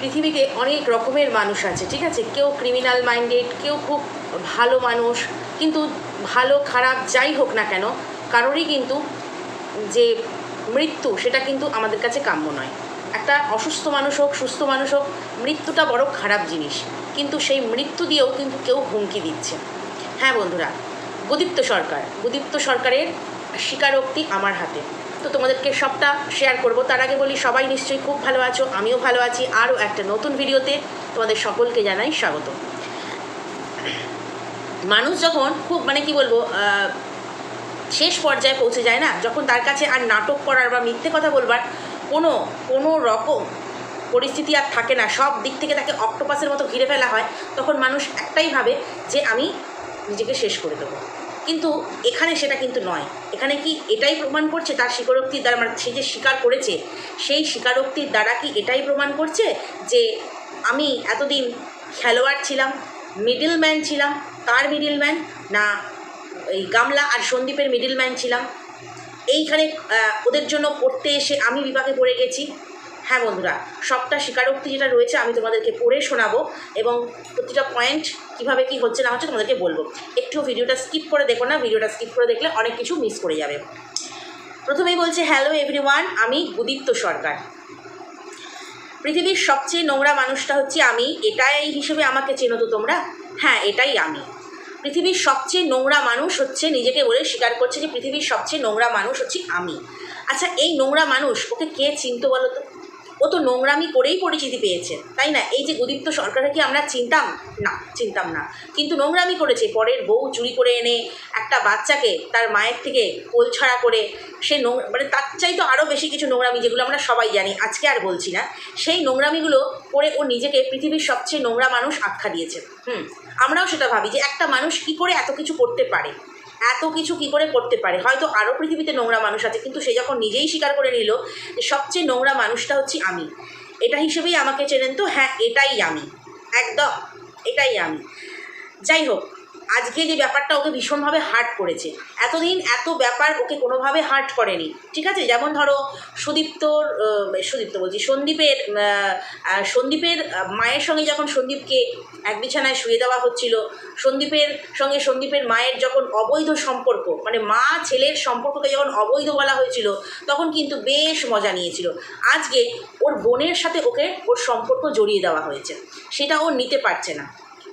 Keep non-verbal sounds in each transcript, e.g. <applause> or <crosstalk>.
পৃথিবীতে অনেক রকমের মানুষ আছে, ঠিক আছে? কেউ ক্রিমিনাল মাইন্ডেড কেউ খুব ভালো মানুষ, কিন্তু ভালো, খারাপ, যাই হোক না কেন, কারোরই কিন্তু যে মৃত্যু, সেটা কিন্তু আমাদের কাছে কাম্য নয়। একটা অসুস্থ মানুষ হোক, সুস্থ মানুষ হোক, মৃত্যুটা বড় খারাপ জিনিস, কিন্তু সেই মৃত্যু দিয়েও কিন্তু কেউ হুমকি দিচ্ছে। হ্যাঁ বন্ধুরা গুদীপ্ত সরকার গুদীপ্ত সরকারের স্বীকারোক্তি আমার হাতে। তো তোমাদেরকে সবটা শেয়ার করব। তার আগে বলি, সবাই নিশ্চয়ই খুব ভালো আছো, আমিও ভালো আছি। আরও একটা নতুন ভিডিওতে তোমাদের সকলকে জানাই স্বাগত। মানুষ যখন খুব মানে কি বলব শেষ পর্যায়ে পৌঁছে যায় না, যখন তার কাছে আর নাটক করার বা মিথ্যে কথা বলবার কোনো কোনো রকম পরিস্থিতি আর থাকে না, সব দিক থেকে তাকে অক্টোপাসের মতো ঘিরে ফেলা হয়, তখন মানুষ একটাই ভাবে যে আমি নিজেকে শেষ করে দেবো। কিন্তু এখানে সেটা কিন্তু নয়। এখানে কি এটাই প্রমাণ করছে? তার স্বীকারোক্তির দ্বারা মানে সে যে স্বীকার করেছে, সেই স্বীকারোক্তির দ্বারা কি এটাই প্রমাণ করছে? যে আমি এতদিন খেলোয়াড় ছিলাম মিডল ম্যান ছিলাম, কার মিডল ম্যান না, এই গামলা আর সন্দীপের মিডল ম্যান ছিলাম। এইখানে ওদের জন্য পড়তে এসে আমি বিপাকে পড়ে গেছি। হ্যাঁ বন্ধুরা, সবটা স্বীকারোক্তি যেটা রয়েছে আমি তোমাদেরকে পড়ে শোনাবো এবং প্রতিটা পয়েন্ট কীভাবে কি হচ্ছে না হচ্ছে তোমাদেরকে বলব। একটু ভিডিওটা স্কিপ করে দেখো না, ভিডিওটা স্কিপ করে দেখলে অনেক কিছু মিস করে যাবে। প্রথমেই বলছে হ্যালো এভরিওয়ান আমি গুদীপ্ত সরকার। পৃথিবীর সবচেয়ে নোংরা মানুষটা হচ্ছে আমি, এটাই হিসেবে আমাকে চেনো তো তোমরা? হ্যাঁ এটাই আমি। পৃথিবীর সবচেয়ে নোংরা মানুষ হচ্ছে, নিজেকে বলে স্বীকার করছে যে পৃথিবীর সবচেয়ে নোংরা মানুষ হচ্ছে আমি। আচ্ছা এই নোংরা মানুষ ওকে কে চিনতো বলো তো? ও তো নোংরামি করেই পরিচিতি পেয়েছে, তাই না? এই যে গুদীপ্ত সরকারকে কি আমরা চিনতাম? না চিনতাম না। কিন্তু নোংরামি করেছে, পরের বউ চুরি করে এনে একটা বাচ্চাকে তার মায়ের থেকে কোল ছাড়া করে সে নোংরা মানে তার চাই তো আরও বেশি কিছু নোংরামি, যেগুলো আমরা সবাই জানি, আজকে আর বলছি না, সেই নোংরামিগুলো করে ও নিজেকে পৃথিবীর সবচেয়ে নোংরা মানুষ আখ্যা দিয়েছে। হুম, আমরাও সেটা ভাবি যে একটা মানুষ কি করে এত কিছু করতে পারে? এত কিছু কি করে করতে পারে? হয়তো আরও পৃথিবীতে নোংরা মানুষ আছে, কিন্তু সে যখন নিজেই স্বীকার করে নিল যে সবচেয়ে নোংরা মানুষটা হচ্ছি আমি। এটা হিসেবেই আমাকে চেনেন তো? হ্যাঁ এটাই আমি। একদম, এটাই আমি। যাই হোক আজকে যে ব্যাপারটা ওকে ভীষণভাবে হার্ট করেছে। এতদিন এত ব্যাপার ওকে কোনোভাবে হার্ট করেনি। ঠিক আছে? যেমন ধরো, সুদীপ্তর সুদীপ্ত বলছি, সন্দীপের সন্দীপের মায়ের সঙ্গে যখন সন্দীপকে এক বিছানায় শুয়ে দেওয়া হচ্ছিল, সন্দীপের সঙ্গে সন্দীপের মায়ের যখন অবৈধ সম্পর্ক মানে মা ছেলের সম্পর্ককে যখন অবৈধ বলা হয়েছিল, তখন কিন্তু বেশ মজা নিয়েছিল। আজকে ওর বোনের সাথে ওকে ওর সম্পর্ক জড়িয়ে দেওয়া হয়েছে। সেটা ও নিতে পারছে না।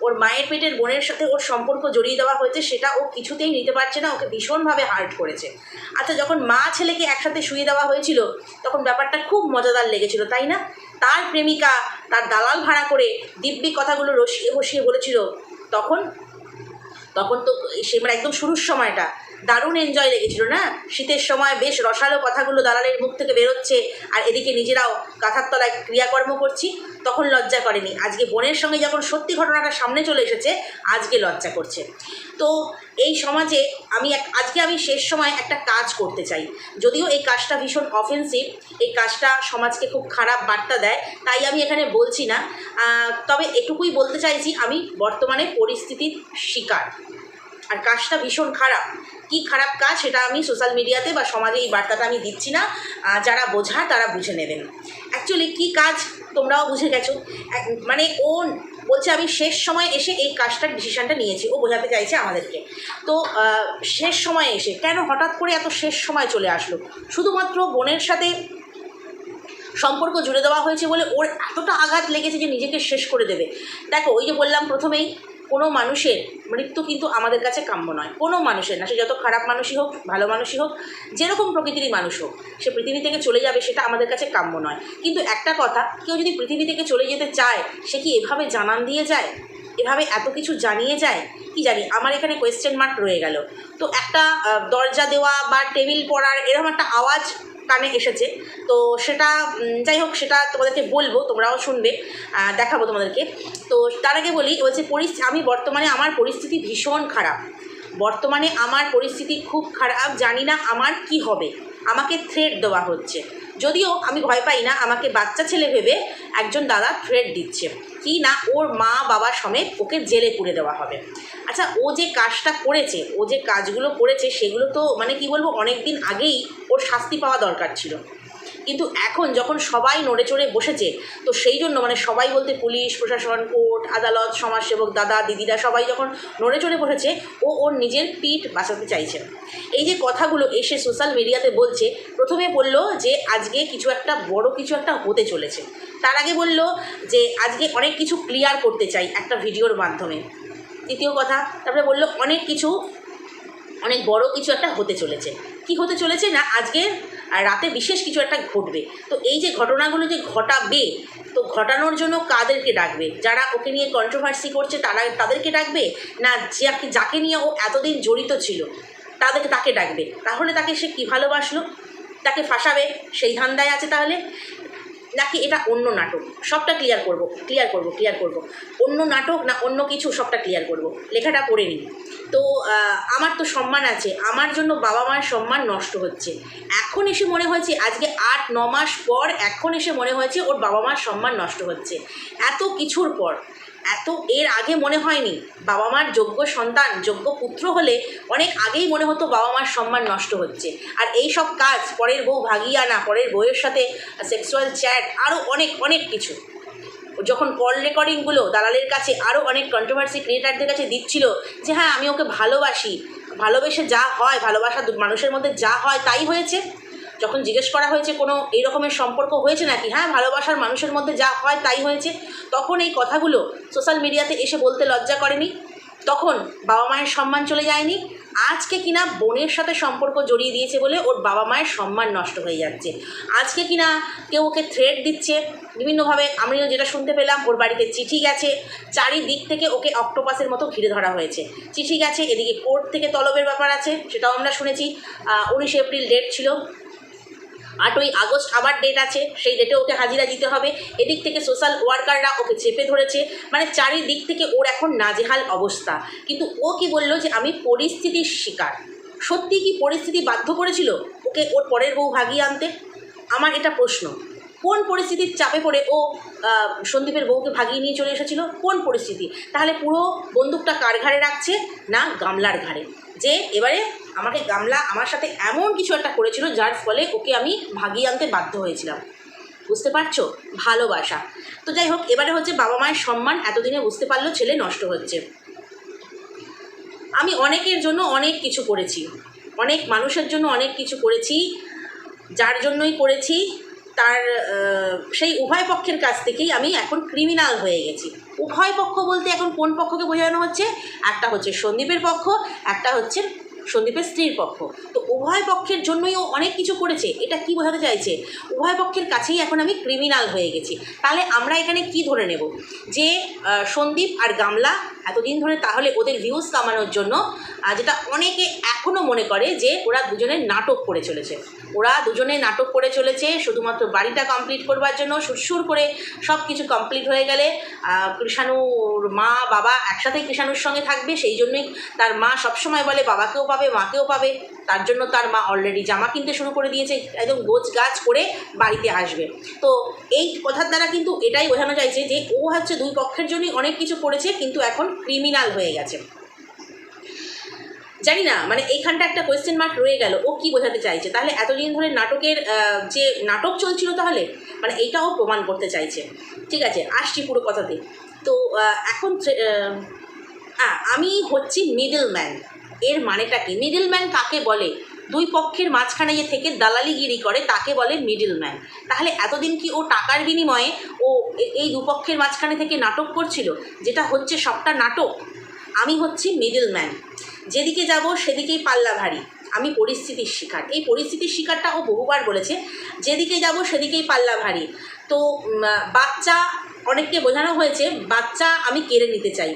ওর মায়ের পেটের বোনের সাথে ওর সম্পর্ক জড়িয়ে দেওয়া হয়েছে, সেটা ও কিছুতেই নিতে পারছে না, ওকে ভীষণভাবে হার্ট করেছে। আচ্ছা যখন মা ছেলেকে একসাথে শুয়ে দেওয়া হয়েছিল, তখন ব্যাপারটা খুব মজাদার লেগেছিল, তাই না? তার প্রেমিকা, তার দালাল ভাড়া করে দিব্যি কথাগুলো রসিয়ে বসিয়ে বলেছিল, তখন তখন তো সে মানে একদম শুরুর সময়টা। দারুণ এনজয় লেগেছিল, না? শীতের সময় বেশ রসালো কথাগুলো দালালের মুখ থেকে বেরোচ্ছে, আর এদিকে নিজেরাও কাঁথার তলায় ক্রিয়াকর্ম করছি, তখন লজ্জা করেনি। আজকে বোনের সঙ্গে যখন সত্যি ঘটনাটা সামনে চলে এসেছে, আজকে লজ্জা করছে। তো এই সমাজে আমি এক আজকে আমি শেষ সময় একটা কাজ করতে চাই। যদিও এই কাজটা ভীষণ অফেন্সিভ এই কাজটা সমাজকে খুব খারাপ বার্তা দেয়, তাই আমি এখানে বলছি না। তবে এটুকুই বলতে চাইছি, আমি বর্তমানে পরিস্থিতির শিকার। আর কাজটা ভীষণ খারাপ। কি খারাপ কাজ সেটা আমি সোশ্যাল মিডিয়াতে বা সমাজে এই বার্তাটা আমি দিচ্ছি না। যারা বোঝার তারা বুঝে নেবেন। অ্যাকচুয়ালি কি কাজ তোমরাও বুঝে গেছো। মানে ও বলছে, আমি শেষ সময় এসে এই কাজটার ডিসিশানটা নিয়েছি। ও বোঝাতে চাইছে আমাদেরকে। তো শেষ সময় এসে, কেন হঠাৎ করে এত শেষ সময় চলে আসলো? শুধুমাত্র বোনের সাথে সম্পর্ক জুড়ে দেওয়া হয়েছে বলে ওর এতটা আঘাত লেগেছে যে নিজেকে শেষ করে দেবে। দেখো, ওই যে বললাম প্রথমেই কোনো মানুষের মৃত্যু কিন্তু আমাদের কাছে কাম্য নয়। কোনো মানুষের না, সে যত খারাপ মানুষই হোক, ভালো মানুষই হোক, যেরকম প্রকৃতিরই মানুষ হোক, সে পৃথিবী থেকে চলে যাবে সেটা আমাদের কাছে কাম্য নয়। কিন্তু একটা কথা, কেউ যদি পৃথিবী থেকে চলে যেতে চায়, সে কি এভাবে জানান দিয়ে যায়? এভাবে এত কিছু জানিয়ে যায়? কি জানি, আমার এখানে কোয়েশ্চেন মার্ক রয়ে গেল। তো একটা দরজা দেওয়া বা টেবিল পড়ার এরকম একটা আওয়াজ কানে এসেছে। তো সেটা যাই হোক, সেটা তোমাদেরকে বলব, তোমরাও শুনবে দেখাবো তোমাদেরকে। তো তার আগে বলি, বলছে পরিস্থিতি আমি বর্তমানে আমার পরিস্থিতি ভীষণ খারাপ। বর্তমানে আমার পরিস্থিতি খুব খারাপ, জানি না আমার কি হবে। আমাকে থ্রেড দেওয়া হচ্ছে। যদিও আমি ভয় পাই না, আমাকে বাচ্চা ছেলে ভেবে একজন দাদা থ্রেড দিচ্ছে। কি না ওর মা বাবা সমেত ওকে জেলে পুরে দেওয়া হবে। আচ্ছা ও যে কাজটা করেছে, ও যে কাজগুলো করেছে, সেগুলো তো মানে কি বলব অনেক দিন আগেই ওর শাস্তি পাওয়া দরকার ছিল। কিন্তু এখন যখন সবাই নড়ে চড়ে বসেছে, তো সেই জন্য মানে সবাই বলতে পুলিশ, প্রশাসন, কোর্ট, আদালত, সমাজসেবক, দাদা, দিদিরা সবাই যখন নড়ে চড়ে বসেছে, ও ওর নিজের পিঠ বাঁচাতে চাইছে। এই যে কথাগুলো এসে সোশ্যাল মিডিয়াতে বলছে, প্রথমে বলল যে, আজকে কিছু একটা বড় কিছু একটা হতে চলেছে। তার আগে বলল যে আজকে অনেক কিছু ক্লিয়ার করতে চাই একটা ভিডিওর মাধ্যমে। দ্বিতীয় কথা, তারপরে বলল অনেক কিছু, অনেক বড় কিছু একটা হতে চলেছে। কি হতে চলেছে না আজকে রাতে বিশেষ কিছু একটা ঘটবে। তো এই যে ঘটনাগুলো যে ঘটাবে, তো ঘটানোর জন্য কাদেরকে ডাকবে? যারা ওকে নিয়ে কন্ট্রোভার্সি করছে, তারা তাদেরকে ডাকবে? না যাকে যাকে নিয়ে ও এতদিন জড়িত ছিল, তাদেরকে, তাকে ডাকবে? তাহলে তাকে সে কী ভালোবাসলো? তাকে ফাঁসাবে? সেই ধান্দায় আছে তাহলে? নাকি এটা অন্য নাটক? সবটা ক্লিয়ার করব ক্লিয়ার করব ক্লিয়ার করব। অন্য নাটক না অন্য কিছু সবটা ক্লিয়ার করব। লেখাটা পড়ে নিই। তো আমার তো সম্মান আছে। আমার জন্য বাবা মায়ের সম্মান নষ্ট হচ্ছে। এখন এসে মনে হয়েছে আজকে আট, ন মাস পর এখন এসে মনে হয়েছে ওর বাবা মার সম্মান নষ্ট হচ্ছে। এত কিছুর পর। এত এর আগে মনে হয়নি। বাবা মার যোগ্য সন্তান, যোগ্য পুত্র হলে অনেক আগেই মনে হতো বাবা মার সম্মান নষ্ট হচ্ছে। আর এই সব কাজ পরের বউ ভাগিয়ে আনা পরের বউয়ের সাথে সেক্সুয়াল চ্যাট আরও অনেক অনেক কিছু। যখন কল রেকর্ডিংগুলো দালালের কাছে আরও অনেক কন্ট্রোভার্সি ক্রিয়েটারদের কাছে দিচ্ছিল যে হ্যাঁ আমি ওকে ভালোবাসি। ভালোবেসে যা হয়, ভালোবাসা মানুষের মধ্যে যা হয়, তাই হয়েছে। যখন জিজ্ঞেস করা হয়েছে কোনো এই রকমের সম্পর্ক হয়েছে নাকি? হ্যাঁ ভালোবাসার মানুষের মধ্যে যা হয় তাই হয়েছে। তখন এই কথাগুলো সোশ্যাল মিডিয়াতে এসে বলতে লজ্জা করেনি। তখন বাবা মায়ের সম্মান চলে যায়নি। আজকে কিনা বোনের সাথে সম্পর্ক জড়িয়ে দিয়েছে বলে ওর বাবা মায়ের সম্মান নষ্ট হয়ে যাচ্ছে। আজকে কিনা কেউ ওকে থ্রেড দিচ্ছে। বিভিন্নভাবে আমিও যেটা শুনতে পেলাম, ওর বাড়িতে চিঠি গেছে। চারিদিক থেকে ওকে অক্টোপাসের মতো ঘিরে ধরা হয়েছে। চিঠি গেছে, এদিকে কোর্ট থেকে তলবের ব্যাপার আছে, সেটাও আমরা শুনেছি। উনিশে এপ্রিল ডেট ছিল। আটই আগস্ট আবার ডেট আছে, সেই ডেটে ওকে হাজিরা দিতে হবে। এদিক থেকে সোশ্যাল ওয়ার্কাররা ওকে চেপে ধরেছে। মানে চারিদিক থেকে ওর এখন নাজেহাল অবস্থা। কিন্তু ও কি বলল যে, আমি পরিস্থিতির শিকার। সত্যি কি পরিস্থিতি বাধ্য করেছিল ওকে ওর পরের বউ ভাগিয়ে আনতে? আমার এটা প্রশ্ন। কোন পরিস্থিতির চাপে পড়ে ও সন্দীপের বউকে ভাগিয়ে নিয়ে চলে এসেছিল? কোন পরিস্থিতি? তাহলে পুরো বন্দুকটা কার ঘাড়ে রাখছে না গামলার ঘাড়ে? যে এবারে আমাকে গামলা আমার সাথে এমন কিছু একটা করেছিল যার ফলে ওকে আমি ভাগিয়ে আনতে বাধ্য হয়েছিলাম। বুঝতে পারছ? ভালোবাসা। তো যাই হোক, এবারে হচ্ছে বাবা মায়ের সম্মান এতদিনে বুঝতে পারল ছেলে নষ্ট হচ্ছে। আমি অনেকের জন্য অনেক কিছু করেছি। অনেক মানুষের জন্য অনেক কিছু করেছি, যার জন্যই করেছি, তার সেই উভয় পক্ষের কাছ থেকেই আমি এখন ক্রিমিনাল হয়ে গেছি। উভয় পক্ষ বলতে এখন কোন পক্ষকে বোঝানো হচ্ছে? একটা হচ্ছে সন্দীপের পক্ষ, একটা হচ্ছে সন্দীপের স্ত্রীর পক্ষ। তো উভয় পক্ষের জন্যই ও অনেক কিছু করেছে, এটা কি বোঝাতে চাইছে? উভয় পক্ষের কাছেই এখন আমি ক্রিমিনাল হয়ে গেছি। তাহলে আমরা এখানে কি ধরে নেব? যে সন্দীপ আর গামলা এতদিন ধরে তাহলে ওদের ভিউজ কামানোর জন্য যেটা অনেকে এখনও মনে করে যে ওরা দুজনে নাটক করে চলেছে। ওরা দুজনে নাটক করে চলেছে, শুধুমাত্র বাড়িটা কমপ্লিট করবার জন্য সুরসুর করে সব কিছু কমপ্লিট হয়ে গেলে কৃষাণুর মা, বাবা একসাথেই কৃষাণুর সঙ্গে থাকবে, সেই জন্যই তার মা সবসময় বলে, বাবাকেও পাবে, মাকেও পাবে। তার জন্য তার মা অলরেডি জামা কিনতে শুরু করে দিয়েছে, একদম গোছ গাছ করে বাড়িতে আসবে। তো এই কথার দ্বারা কিন্তু এটাই বোঝানো চাইছে যে, ও হচ্ছে দুই পক্ষের জন্যই অনেক কিছু করেছে, কিন্তু এখন ক্রিমিনাল হয়ে গেছে। জানি না মানে এইখানটা একটা কোয়েশ্চেন মার্ক রয়ে গেল, ও কি বোঝাতে চাইছে? তাহলে এতদিন ধরে নাটকের যে নাটক চলছিল তাহলে মানে এইটাও প্রমাণ করতে চাইছে। ঠিক আছে, আসছি পুরো কথাতে। তো এখন আমি হচ্ছি মিডল ম্যান এর মানেটা কি? মিডল ম্যান কাকে বলে? দুই পক্ষের মাঝখানে যে থেকে দালালিগিরি করে, তাকে বলে মিডল ম্যান তাহলে এতদিন কি ও টাকার বিনিময়ে ও এই দুপক্ষের মাঝখানে থেকে নাটক করছিল, যেটা হচ্ছে সবটা নাটক? আমি হচ্ছি মিডল ম্যান যেদিকে যাব সেদিকেই পাল্লা ভারী। আমি পরিস্থিতির শিকার। এই পরিস্থিতির শিকারটা ও বহুবার বলেছে যেদিকে যাব সেদিকেই পাল্লা ভারী। তো বাচ্চা অনেককে বোঝানো হয়েছে, বাচ্চা আমি কেড়ে নিতে চাই।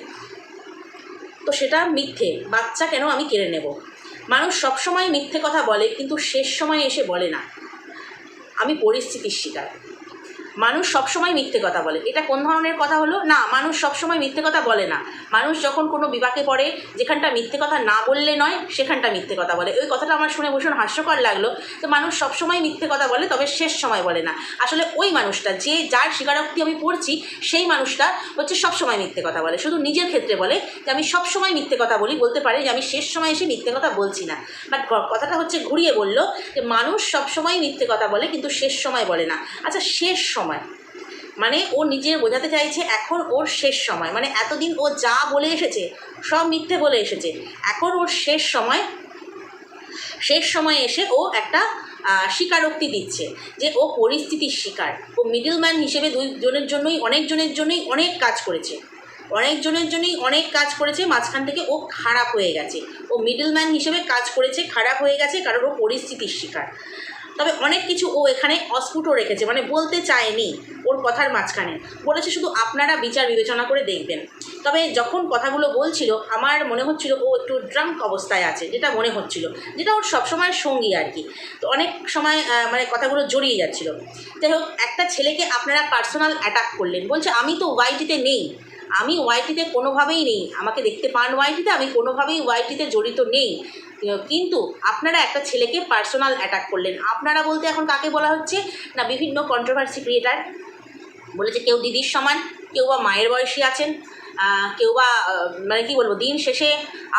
তো সেটা মিথ্যে। বাচ্চা কেন আমি কেড়ে নেব? মানুষ সবসময় মিথ্যে কথা বলে, কিন্তু শেষ সময় এসে বলে না। আমি পরিস্থিতির শিকার। মানুষ সবসময় মিথ্যে কথা বলে। এটা কোন ধরনের কথা হলো? না, মানুষ সবসময় মিথ্যে কথা বলে না। মানুষ যখন কোনো বিবাকে পড়ে, যেখানটা মিথ্যে কথা না বললে নয়, সেখানটা মিথ্যে কথা বলে। ওই কথাটা আমার শুনে ভীষণ হাস্যকর লাগল তো মানুষ সবসময় মিথ্যে কথা বলে, তবে শেষ সময় বলে না। আসলে ওই মানুষটা, যে যার স্বীকারোক্তি আমি পড়ছি, সেই মানুষটা হচ্ছে সবসময় মিথ্যে কথা বলে। শুধু নিজের ক্ষেত্রে বলে যে, আমি সবসময় মিথ্যে কথা বলি, বলতে পারে যে, আমি শেষ সময় এসে মিথ্যে কথা বলছি না। বাট কথাটা হচ্ছে ঘুরিয়ে বলল যে, মানুষ সবসময় মিথ্যে কথা বলে, কিন্তু শেষ সময় বলে না। আচ্ছা শেষ সময়। মানে ও নিজে বোঝাতে চাইছে এখন ওর শেষ সময়। মানে এতদিন ও যা বলে এসেছে, সব মিথ্যে বলে এসেছে। এখন ওর শেষ সময়, শেষ সময়ে এসে ও একটা স্বীকারোক্তি দিচ্ছে যে ও পরিস্থিতির শিকার ও মিডলম্যান হিসেবে দুইজনের জন্যই অনেকজনের জন্যই অনেক কাজ করেছে। অনেকজনের জন্যই অনেক কাজ করেছে, মাঝখান থেকে ও খারাপ হয়ে গেছে। ও মিডলম্যান হিসেবে কাজ করেছে, খারাপ হয়ে গেছে কারণ ও পরিস্থিতির শিকার তবে অনেক কিছু ও এখানে অস্ফুটও রেখেছে মানে বলতে চায়নি ওর কথার মাঝখানে। বলেছে শুধু আপনারা বিচার বিবেচনা করে দেখবেন। তবে যখন কথাগুলো বলছিল, আমার মনে হচ্ছিল ও একটু ড্রাঙ্ক অবস্থায় আছে, যেটা মনে হচ্ছিল, যেটা ওর সবসময় সঙ্গী আর কি। তো অনেক সময় মানে কথাগুলো জড়িয়ে যাচ্ছিল। যাই হোক, একটা ছেলেকে আপনারা পার্সোনাল অ্যাটাক করলেন। বলছে, আমি তো ওয়াইটিতে নেই। আমি ওয়াইটিতে কোনোভাবেই নেই। আমাকে দেখতে পান ওয়াইটিতে আমি কোনোভাবেই ওয়াইটিতে জড়িত নেই। কিন্তু আপনারা একটা ছেলেকে পার্সোনাল অ্যাটাক করলেন। আপনারা বলতে এখন কাকে বলা হচ্ছে? না, বিভিন্ন কন্ট্রোভার্সি ক্রিয়েটার বলেছে কেউ দিদির সমান, কেউ বা মায়ের বয়সী আছেন কেউ বা মানে কি বলব, দিন শেষে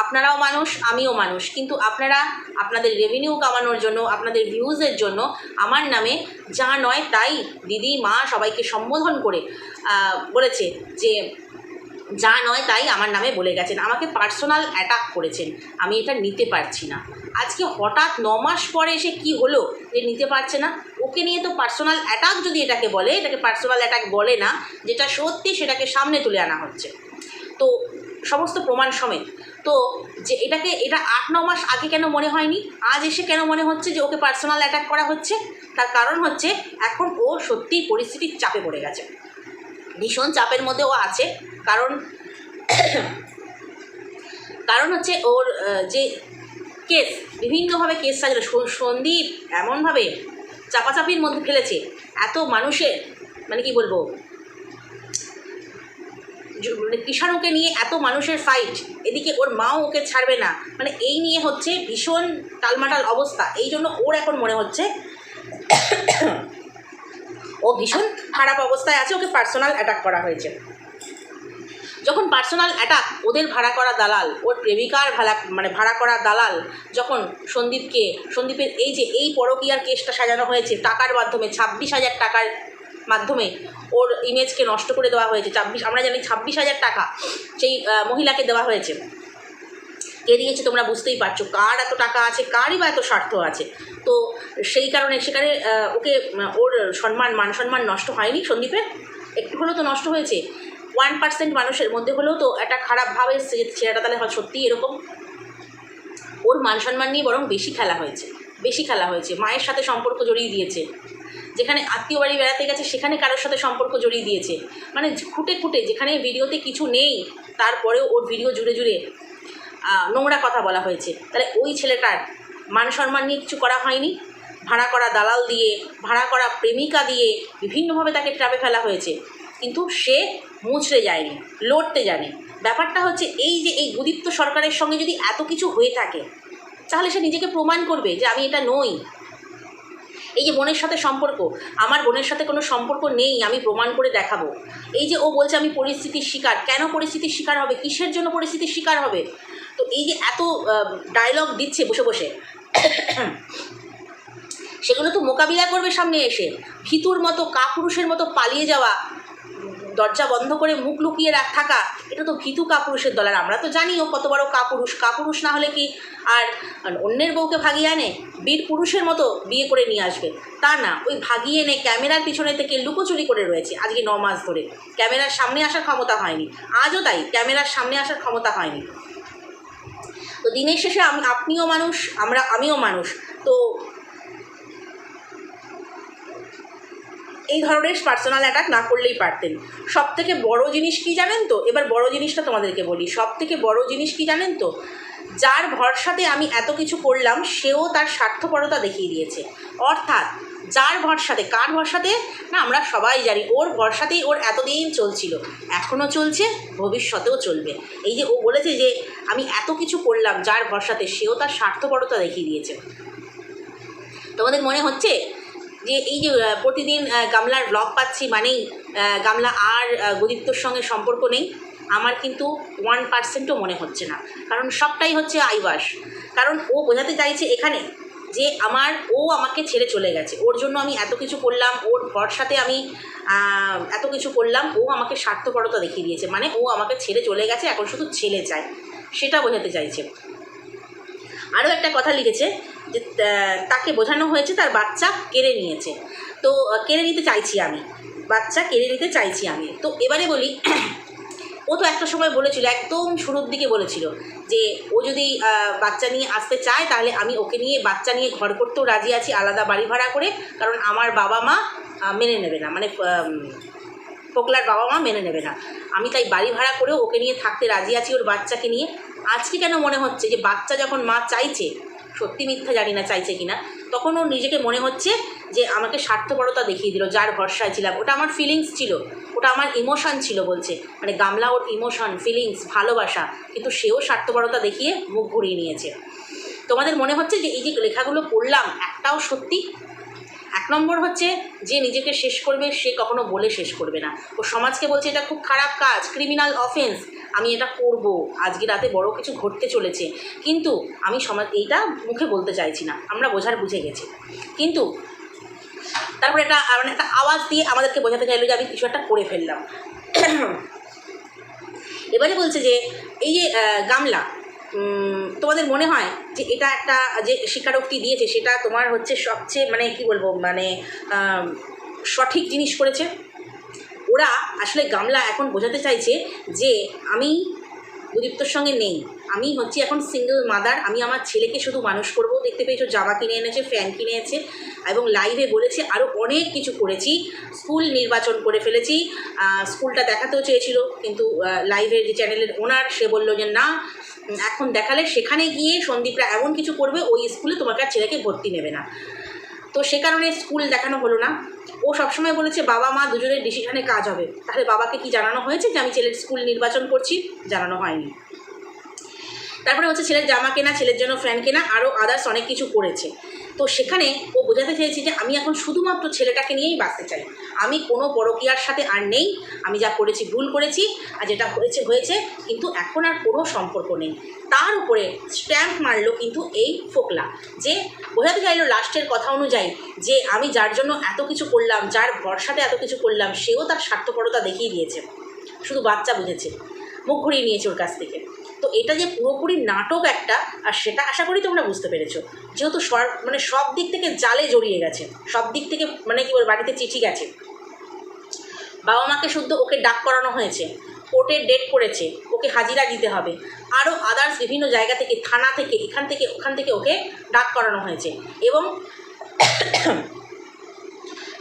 আপনারাও মানুষ, আমিও মানুষ। কিন্তু আপনারা আপনাদের রেভিনিউ কামানোর জন্য, আপনাদের ভিউজের জন্য আমার নামে যা নয় তাই দিদি, মা সবাইকে সম্বোধন করে বলেছে যে যা নয় তাই আমার নামে বলে গেছেন। আমাকে পার্সোনাল অ্যাটাক করেছেন। আমি এটা নিতে পারছি না। আজকে হঠাৎ ন মাস পরে এসে কি হলো যে নিতে পারছে না? ওকে নিয়ে তো পার্সোনাল অ্যাটাক যদি এটাকে বলে, এটাকে পার্সোনাল অ্যাটাক বলে না, যেটা সত্যি সেটাকে সামনে তুলে আনা হচ্ছে। তো সমস্ত প্রমাণ সমেত। তো যে এটাকে, এটা আট, ন মাস আগে কেন মনে হয়নি? আজ এসে কেন মনে হচ্ছে যে ওকে পার্সোনাল অ্যাটাক করা হচ্ছে? তার কারণ হচ্ছে এখন ও সত্যিই পরিস্থিতির চাপে পড়ে গেছে। ভীষণ চাপের মধ্যে ও আছে। কারণ কারণ হচ্ছে ওর যে কেস, বিভিন্নভাবে কেস সাজানো সো- সন্দীপ এমনভাবে চাপাচাপির মধ্যে ফেলেছে। এত মানুষের মানে কি বলব? মানে কৃষাণুকে নিয়ে এত মানুষের ফাইট এদিকে ওর মাও ওকে ছাড়বে না। মানে এই নিয়ে হচ্ছে ভীষণ টালমাটাল অবস্থা। এই জন্য ওর এখন মনে হচ্ছে ও ভীষণ খারাপ অবস্থায় আছে, ওকে পার্সোনাল অ্যাটাক করা হয়েছে। যখন পার্সোনাল অ্যাটাক ওদের ভাড়া করা দালাল, ওর প্রেমিকার ভাড়া মানে ভাড়া করা দালাল, যখন সন্দীপকে, সন্দীপের এই যে এই পরকীয়ার কেসটা সাজানো হয়েছে, টাকার মাধ্যমে, ছাব্বিশ হাজার টাকার মাধ্যমে ওর ইমেজকে নষ্ট করে দেওয়া হয়েছে, ছাব্বিশ, আমরা জানি ছাব্বিশ হাজার টাকা সেই মহিলাকে দেওয়া হয়েছে। কে দিয়েছে তোমরা বুঝতেই পারছ। কার এত টাকা আছে, কারই বা এত স্বার্থ আছে। তো সেই কারণে সেখানে ওকে ওর সম্মান, মান সম্মান নষ্ট হয়নি সন্দীপের? একটু হলেও তো নষ্ট হয়েছে। ওয়ান পার্সেন্ট মানুষের মধ্যে হলেও তো একটা খারাপ ভাব এসছে যে ছেলেটা তাহলে হয় সত্যিই এরকম। ওর মান সম্মান নিয়ে বরং বেশি খেলা হয়েছে, বেশি খেলা হয়েছে। মায়ের সাথে সম্পর্ক জড়িয়ে দিয়েছে। যেখানে আত্মীয় বাড়ি বেড়াতে গেছে, সেখানে কারোর সাথে সম্পর্ক জড়িয়ে দিয়েছে। মানে খুঁটে খুঁটে, যেখানে ভিডিওতে কিছু নেই, তারপরেও ওর ভিডিও জুড়ে জুড়ে নোংরা কথা বলা হয়েছে। তাহলে ওই ছেলেটার মান সম্মান নিয়ে কিছু করা হয়নি। ভাড়া করা দালাল দিয়ে, ভাড়া করা প্রেমিকা দিয়ে বিভিন্নভাবে তাকে ট্রাপে ফেলা হয়েছে। কিন্তু সে মুচড়ে যায়নি, লড়তে জানে ব্যাপারটা হচ্ছে এই যে এই গুদীপ্ত সরকারের সঙ্গে যদি এত কিছু হয়ে থাকে, তাহলে সে নিজেকে প্রমাণ করবে যে আমি এটা নই। এই যে বোনের সাথে সম্পর্ক, আমার বোনের সাথে কোনো সম্পর্ক নেই, আমি প্রমাণ করে দেখাবো। এই যে ও বলছে আমি পরিস্থিতির শিকার, কেন পরিস্থিতির শিকার হবে? কিসের জন্য পরিস্থিতির শিকার হবে? তো এই যে এত ডায়লগ দিচ্ছে বসে বসে, সেগুলো তো মোকাবিলা করবে সামনে এসে। ভিতুর মতো, কাপুরুষের মতো পালিয়ে যাওয়া, দরজা বন্ধ করে মুখ লুকিয়ে রাখ থাকা, এটা তো ভীতু কাপুরুষের দল। আর আমরা তো জানিও কত বড় কাপুরুষ। কাপুরুষ না হলে কি আর অন্যের বউকে ভাগিয়ে আনে? বীর পুরুষের মতো বিয়ে করে নিয়ে আসবে। তা না, ওই ভাগিয়ে এনে ক্যামেরার পিছনে থেকে লুকোচুরি করে রয়েছে আজকে ন মাস ধরে। ক্যামেরার সামনে আসার ক্ষমতা হয়নি। আজও তাই, ক্যামেরার সামনে আসার ক্ষমতা হয়নি। দিনের শেষে আমি, আপনিও মানুষ, আমরা, আমিও মানুষ। তো এই ধরনের পার্সোনাল অ্যাটাক না করলেই পারতেন। সব থেকে বড় জিনিস কি জানেন তো? এবার বড় জিনিসটা তোমাদেরকে বলি। সব থেকে বড় জিনিস কি জানেন তো? যার ভরসাতে আমি এত কিছু করলাম, সেও তার স্বার্থপরতা দেখিয়ে দিয়েছে। অর্থাৎ, যার ভরসাতে, কার ভরসাতে? না, আমরা সবাই জানি, ওর ভরসাতেই ওর এতদিন চলছিল। এখনও চলছে, ভবিষ্যতেও চলবে। এই যে ও বলেছে যে আমি এত কিছু করলাম যার ভরসাতে সেও তার স্বার্থপরতা দেখিয়ে দিয়েছে। তোমাদের মনে হচ্ছে যে এই যে প্রতিদিন গামলার ব্লগ পাচ্ছি মানেই গামলা আর আহ, সঙ্গে সম্পর্ক নেই আমার কিন্তু ওয়ান পার্সেন্টও মনে হচ্ছে না। কারণ সবটাই হচ্ছে আইবাস। কারণ ও বোঝাতে চাইছে এখানে যে আমার ও আমাকে ছেড়ে চলে গেছে। ওর জন্য আমি এত কিছু করলাম ওর ভরসাতে আমি এত কিছু করলাম ও আমাকে স্বার্থপরতা দেখিয়ে দিয়েছে। মানে ও আমাকে ছেড়ে চলে গেছে এখন শুধু ছেলে চায়। সেটা বোঝাতে চাইছে। আরও একটা কথা লিখেছে যে তাকে বোঝানো হয়েছে, তার বাচ্চা কেড়ে নিয়েছে। তো কেড়ে নিতে চাইছি আমি। বাচ্চা কেড়ে নিতে চাইছি আমি। তো এবারে বলি, ও তো একটা সময় বলেছিল, একদম শুরুর দিকে বলেছিল যে, ও যদি বাচ্চা নিয়ে আসতে চায়, তাহলে আমি ওকে নিয়ে, বাচ্চা নিয়ে ঘর করতেও রাজি আছি, আলাদা বাড়ি ভাড়া করে, কারণ আমার বাবা মা মেনে নেবে না। মানে ফোকলার বাবা মা মেনে নেবে না। আমি তাই বাড়ি ভাড়া করেও ওকে নিয়ে থাকতে রাজি আছি ওর বাচ্চাকে নিয়ে। আজকে কেন মনে হচ্ছে যে বাচ্চা যখন মা চাইছে, সত্যি মিথ্যা জানি না চাইছে কিনা, তখন ওর নিজেকে মনে হচ্ছে যে আমাকে স্বার্থপরতা দেখিয়ে দিল, যার ভরসায় ছিলাম। ওটা আমার ফিলিংস ছিল, ওটা আমার ইমোশন ছিল বলছে। মানে গামলা ওর ইমোশন ফিলিংস ভালোবাসা, কিন্তু সেও স্বার্থপরতা দেখিয়ে মুখ ঘুরিয়ে নিয়েছে। তোমাদের মনে হচ্ছে যে এই যে লেখাগুলো পড়লাম, একটাও সত্যি? এক নম্বর হচ্ছে, যে নিজেকে শেষ করবে, সে কখনো বলে শেষ করবে না। ও সমাজকে বলছে, এটা খুব খারাপ কাজ ক্রিমিনাল অফেন্স আমি এটা করব। আজকে রাতে বড় কিছু ঘটতে চলেছে। কিন্তু আমি সমাজ, এইটা মুখে বলতে চাইছি না। আমরা বোঝার বুঝে গেছি। কিন্তু তারপরে একটা মানে একটা আওয়াজ দিয়ে আমাদেরকে বোঝাতে চাইলো যে, আমি কিছু একটা করে ফেললাম। এবারে বলছে যে, এই যে গামলা তোমাদের মনে হয় যে এটা একটা, যে স্বীকারোক্তি দিয়েছে, সেটা তোমার হচ্ছে সবচেয়ে মানে কি বলব মানে সঠিক জিনিস করেছে? ওরা আসলে গামলা এখন বোঝাতে চাইছে যে আমি গুদীপ্তর সঙ্গে নেই। আমি হচ্ছি এখন সিঙ্গেল মাদার আমি আমার ছেলেকে শুধু মানুষ করব। দেখতে পেয়েছ, জামা কিনে এনেছে ফ্যান কিনে এনেছে, এবং লাইভে বলেছে আরও অনেক কিছু করেছি। স্কুল নির্বাচন করে ফেলেছি। স্কুলটা দেখাতেও চেয়েছিল, কিন্তু লাইভের যে চ্যানেলের ওনার সে বলল যে না এখন দেখালে সেখানে গিয়ে সন্দীপরা এমন কিছু করবে, ওই স্কুলে তোমাকে ছেলেকে ভর্তি নেবে না। তো সে কারণে স্কুল দেখানো হলো না। ও সবসময় বলেছে, বাবা, মা দুজনের ডিসিশনে কাজ হবে। তাহলে বাবাকে কি জানানো হয়েছে যে, আমি ছেলের স্কুল নির্বাচন করছি? জানানো হয়নি। তারপরে হচ্ছে ছেলের জামা কেনা, ছেলের জন্য ফ্যান কেনা আরও আদার্স অনেক কিছু করেছে। তো সেখানে ও বোঝাতে চেয়েছে যে, আমি এখন শুধুমাত্র ছেলেটাকে নিয়েই বাঁচতে চাই। আমি কোনো পরকীয়ার সাথে আর নেই। আমি যা করেছি ভুল করেছি আর যেটা হয়েছে হয়েছে, কিন্তু এখন আর কোনো সম্পর্ক নেই। তার উপরে স্ট্যাম্প মারলো কিন্তু এই ফোকলা যে বোঝাতে চাইলো লাস্টের কথা অনুযায়ী যে আমি যার জন্য এত কিছু করলাম, যার ভরসাতে এত কিছু করলাম, সেও তার স্বার্থপরতা দেখিয়ে দিয়েছে। শুধু বাচ্চা বুঝেছে। মুখ ঘুরিয়ে নিয়েছে ওর কাছ থেকে। তো এটা যে পুরোপুরি নাটক একটা, আর সেটা আশা করি তোমরা বুঝতে পেরেছ। যেহেতু সর মানে সব দিক থেকে জালে জড়িয়ে গেছে। সব দিক থেকে মানে কি বল, বাড়িতে চিঠি গেছে। বাবা মাকে শুদ্ধ ওকে ডাক করানো হয়েছে কোর্টের ডেট করেছে, ওকে হাজিরা দিতে হবে। আরও আদার্স বিভিন্ন জায়গা থেকে, থানা থেকে, এখান থেকে, ওখান থেকে ওকে ডাক করানো হয়েছে এবং <coughs>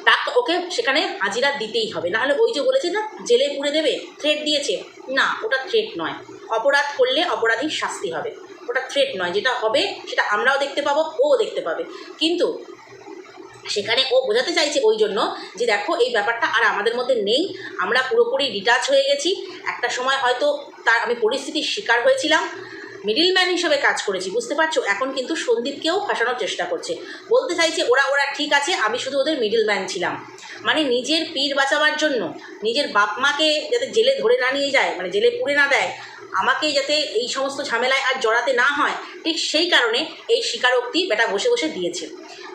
ডাক ওকে সেখানে হাজিরা দিতেই হবে। নাহলে ওই যে বলেছে না, জেলে পুড়ে দেবে থ্রেট দিয়েছে। না, ওটা থ্রেট নয়। অপরাধ করলে অপরাধীর শাস্তি হবে। ওটা থ্রেট নয়। যেটা হবে, সেটা আমরাও দেখতে পাবো, ও দেখতে পাবে। কিন্তু সেখানে ও বোঝাতে চাইছে ওই জন্য যে দেখো এই ব্যাপারটা আর আমাদের মধ্যে নেই। আমরা পুরোপুরি ডিটাচ হয়ে গেছি। একটা সময় হয়তো তার আমি পরিস্থিতির শিকার হয়েছিলাম। মিডিল ম্যান হিসেবে কাজ করেছি, বুঝতে পারছ? এখন কিন্তু সন্দীপকেও ফাঁসানোর চেষ্টা করছে। বলতে চাইছে ওরা ওরা ঠিক আছে, আমি শুধু ওদের মিডিল ম্যান ছিলাম। মানে নিজের পীর বাঁচাবার জন্য, নিজের বাপ মাকে যাতে জেলে ধরে না নিয়ে যায় মানে জেলে পুড়ে না দেয়, আমাকে যাতে এই সমস্ত ঝামেলায় আর জড়াতে না হয়, ঠিক সেই কারণে এই স্বীকারোক্তি বেটা বসে বসে দিয়েছে।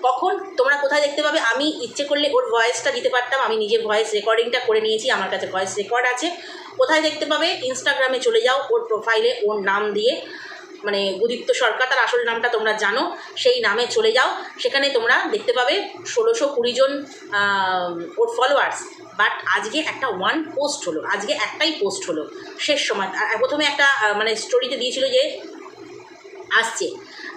কখন তোমরা কোথায় দেখতে পাবে? আমি ইচ্ছে করলে ওর ভয়েসটা দিতে পারতাম। আমি নিজে ভয়েস রেকর্ডিংটা করে নিয়েছি। আমার কাছে ভয়েস রেকর্ড আছে। কোথায় দেখতে পাবে? ইনস্টাগ্রামে চলে যাও ওর প্রোফাইলে ওর নাম দিয়ে। মানে গুদীপ্ত সরকার, তার আসল নামটা তোমরা জানো। সেই নামে চলে যাও। সেখানে তোমরা দেখতে পাবে ষোলোশো কুড়ি জন ওর ফলোয়ার্স বাট আজকে একটা ওয়ান পোস্ট হলো। আজকে একটাই পোস্ট হলো। শেষ সময়। প্রথমে একটা মানে স্টোরিতে দিয়েছিল যে আসছে।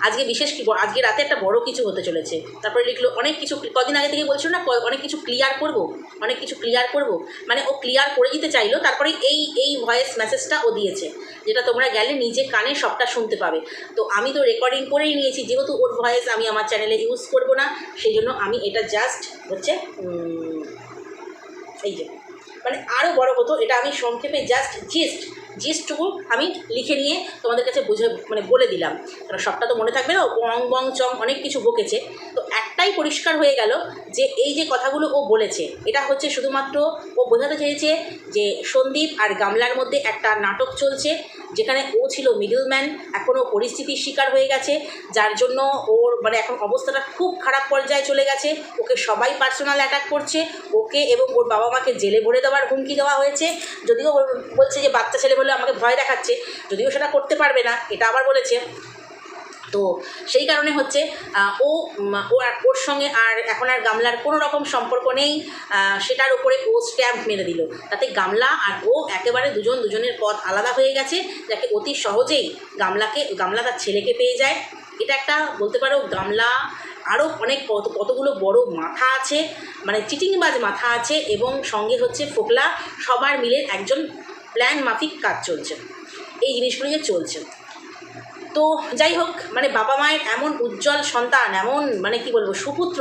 আজকে বিশেষ কি, আজকে রাতে একটা বড় কিছু হতে চলেছে। তারপরে লিখলো, অনেক কিছু কদিন আগে থেকে বলছিল না অনেক কিছু ক্লিয়ার করব, অনেক কিছু ক্লিয়ার করব। মানে ও ক্লিয়ার করে দিতে চাইলো, তারপরে এই এই ভয়েস মেসেজটা ও দিয়েছে, যেটা তোমরা গেলে নিজে কানে সবটা শুনতে পাবে। তো আমি তো রেকর্ডিং করেই নিয়েছি, যেহেতু ওর ভয়েস আমি আমার চ্যানেলে ইউজ করব না, সেই জন্য আমি এটা জাস্ট হচ্ছে এই যে মানে আরও বড় হতো, এটা আমি সংক্ষেপে জাস্ট জিস্ট জিস্টটুকু আমি লিখে নিয়ে তোমাদের কাছে বুঝে মানে বলে দিলাম। কারণ সবটা তো মনে থাকবে না অং বং, চং অনেক কিছু বকেছে। তো একটাই পরিষ্কার হয়ে গেল যে এই যে কথাগুলো ও বলেছে, এটা হচ্ছে শুধুমাত্র ও বোঝাতে চেয়েছে যে সন্দীপ আর গামলার মধ্যে একটা নাটক চলছে, যেখানে ও ছিল মিডলম্যান এখনও পরিস্থিতির শিকার হয়ে গেছে, যার জন্য ওর মানে এখন অবস্থাটা খুব খারাপ পর্যায়ে চলে গেছে, ওকে সবাই পার্সোনাল অ্যাটাক করছে, ওকে এবং ওর বাবা মাকে জেলে ভরে দেওয়ার হুমকি দেওয়া হয়েছে, যদিও বলছে যে বাচ্চা ছেলে বলে আমাকে ভয় দেখাচ্ছে, যদিও সেটা করতে পারবে না, এটা আবার বলেছে। তো সেই কারণে হচ্ছে ও ওর সঙ্গে আর এখন আর গামলার কোনো রকম সম্পর্ক নেই সেটার উপরে ও স্ট্যাম্প মেরে দিল। তাতে গামলা আর ও একেবারে দুজন দুজনের পথ আলাদা হয়ে গেছে যাকে অতি সহজেই গামলাকে, গামলা তার ছেলেকে পেয়ে যায়। এটা একটা বলতে পারো গামলা আরও অনেক কত, কতগুলো বড় মাথা আছে মানে চিটিংবাজ মাথা আছে এবং সঙ্গে হচ্ছে ফোকলা সবার মিলে একজন প্ল্যান মাফিক কাজ চলছে এই জিনিসগুলো যে চলছে তো যাই হোক মানে বাবা মায়ের এমন উজ্জ্বল সন্তান, এমন মানে কি বলব, সুপুত্র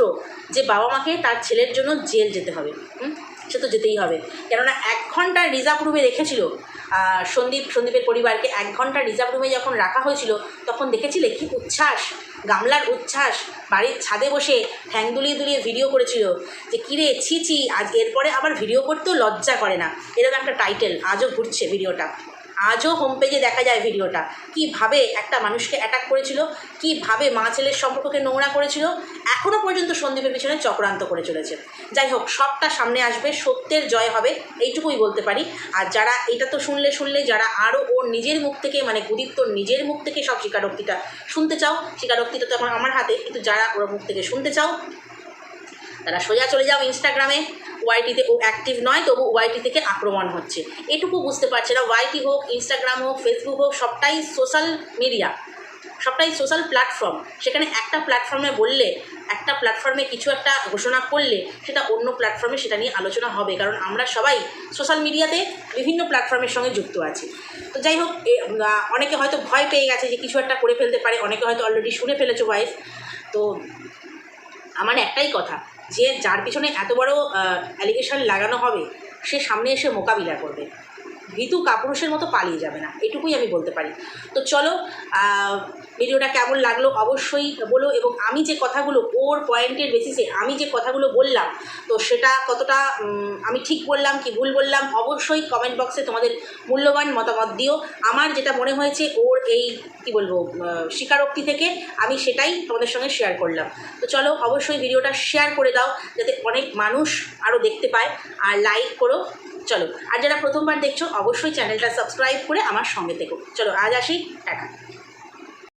যে বাবা মাকে তার ছেলের জন্য জেল যেতে হবে? সে তো যেতেই হবে। কেননা এক ঘণ্টা রিজার্ভ রুমে রেখেছিল সন্দীপ, সন্দীপের পরিবারকে এক ঘণ্টা রিজার্ভ রুমে যখন রাখা হয়েছিল, তখন দেখেছিলে কি উচ্ছ্বাস, গামলার উচ্ছ্বাস বাড়ির ছাদে বসে ঠ্যাং দুলিয়ে দুলিয়ে ভিডিও করেছিল যে, কিরে, ছি ছি, আজ এরপরে আবার ভিডিও করতেও লজ্জা করে না। এরকম একটা টাইটেল আজও ঘুরছে ভিডিওটা আজও হোম পেজে দেখা যায় ভিডিওটা। কীভাবে একটা মানুষকে অ্যাটাক করেছিল, কীভাবে মা ছেলের সম্পর্ককে নোংরা করেছিল এখনও পর্যন্ত সন্দীপের পিছনে চক্রান্ত করে চলেছে। যাই হোক, সবটা সামনে আসবে, সত্যের জয় হবে, এইটুকুই বলতে পারি। আর যারা এটা তো শুনলে শুনলে, যারা আরও ওর নিজের মুখ থেকে মানে গুদিত্বর নিজের মুখ থেকে সব স্বীকারোক্তিটা শুনতে চাও, স্বীকারোক্তিটা তো এখন আমার হাতে, কিন্তু যারা ওর মুখ থেকে শুনতে চাও তারা সোজা চলে যাও ইনস্টাগ্রামে ওয়াইটিতে ও অ্যাক্টিভ নয়, তবু ওয়াইটি থেকে আক্রমণ হচ্ছে। এটুকু বুঝতে পারছে না ওয়াইটি হোক ইনস্টাগ্রাম হোক ফেসবুক হোক, সবটাই সোশ্যাল মিডিয়া সবটাই সোশ্যাল প্ল্যাটফর্ম সেখানে একটা প্ল্যাটফর্মে বললে, একটা প্ল্যাটফর্মে কিছু একটা ঘোষণা করলে, সেটা অন্য প্ল্যাটফর্মে সেটা নিয়ে আলোচনা হবে, কারণ আমরা সবাই সোশ্যাল মিডিয়াতে বিভিন্ন প্ল্যাটফর্মের সঙ্গে যুক্ত আছি। তো যাই হোক অনেকে হয়তো ভয় পেয়ে গেছে যে কিছু একটা করে ফেলতে পারে, অনেকে হয়তো অলরেডি শুনে ফেলেছে ভয়েস তো, আমার একটাই কথা যে যার পিছনে এত বড় অ্যালিগেশন লাগানো হবে সে সামনে এসে মোকাবিলা করবে। ভীতু কাপুরুষের মতো পালিয়ে যাবে না, এটুকুই আমি বলতে পারি। তো চলো ভিডিওটা কেমন লাগল অবশ্যই বলো এবং আমি যে কথাগুলো ওর পয়েন্টের বেসিসে আমি যে কথাগুলো বললাম, তো সেটা কতটা আমি ঠিক বললাম কি ভুল বললাম, অবশ্যই কমেন্ট বক্সে তোমাদের মূল্যবান মতামত দিও। আমার যেটা মনে হয়েছে ওর এই, কি বলব স্বীকারোক্তি থেকে আমি সেটাই তোমাদের সঙ্গে শেয়ার করলাম। তো চলো, অবশ্যই ভিডিওটা শেয়ার করে দাও, যাতে অনেক মানুষ আরও দেখতে পায়। আর লাইক করো চলো, আর যারা প্রথমবার দেখছ, অবশ্যই চ্যানেলটা সাবস্ক্রাইব করে আমার সঙ্গে দেখো চলো, আজ আসি টাটা